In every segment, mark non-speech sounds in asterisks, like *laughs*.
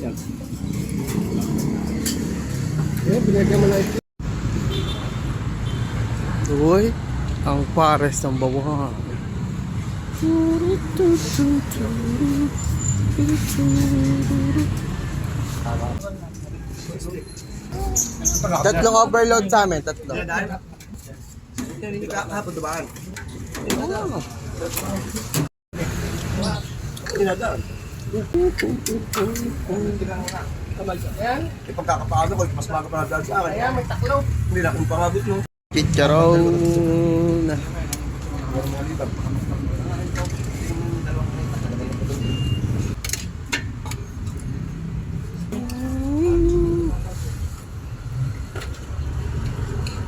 Yan. Eh, binigyan mo na ito. Uy, ang pares ng bawang. Tatlong overload sa amin, tatlo. Kahapon dubaan. Oh. Eh, pagkakapaano ko, mas maga pa sa akin. Ayan, may taklo. Hindi na akong pangabot yung Chicharon.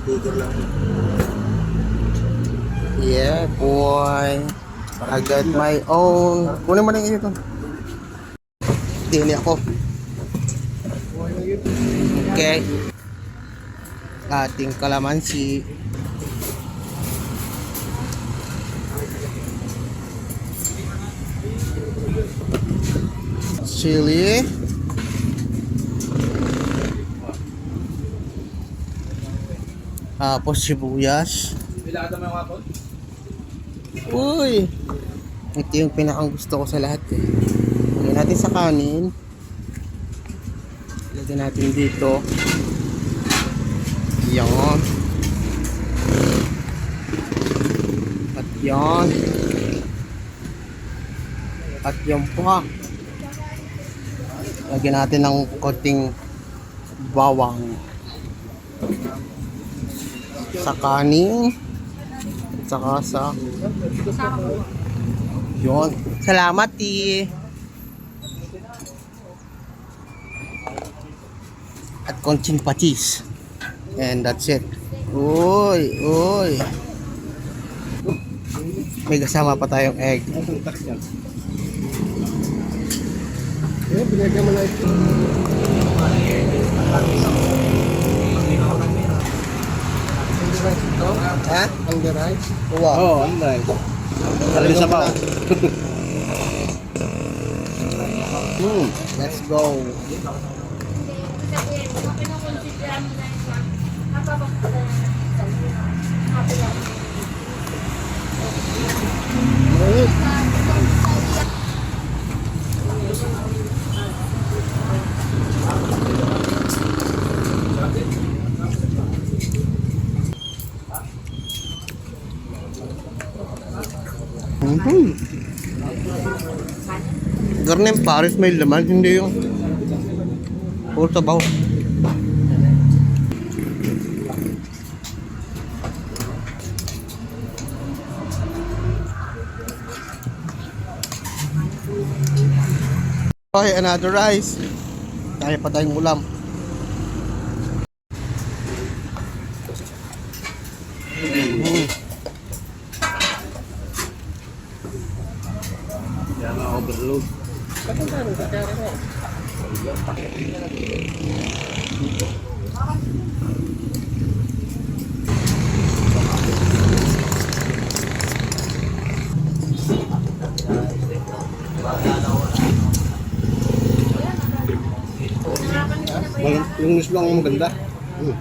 Tudor lang. Yeah, boy. I got my own. Kunin mo na yung ito. Dili ako. Okay. Ating kalamansi. Chili. Tapos sibuyas. Uy! Ito yung pinakang gusto ko sa lahat eh. Natin sa kanin. Lagyan natin dito. Yan. At yan. At yan pa. Lagyan natin ng konting bawang. Sa kanin. At saka sa yun. Salamat, ti. At konting patis. And that's it. Uy, uy. May kasama pa tayong egg. Eh. Ha? Ang rice. Wow. Oo, ang nice. Talagang sa pao. *laughs* Hmm, let's go. Garnem Paris may laman, hindi yung puro sabaw. Okay, another rice. Kaya pa tayong ulam. Mm. Yan ang overload. Walang, yung news lang ang maganda. Hmm.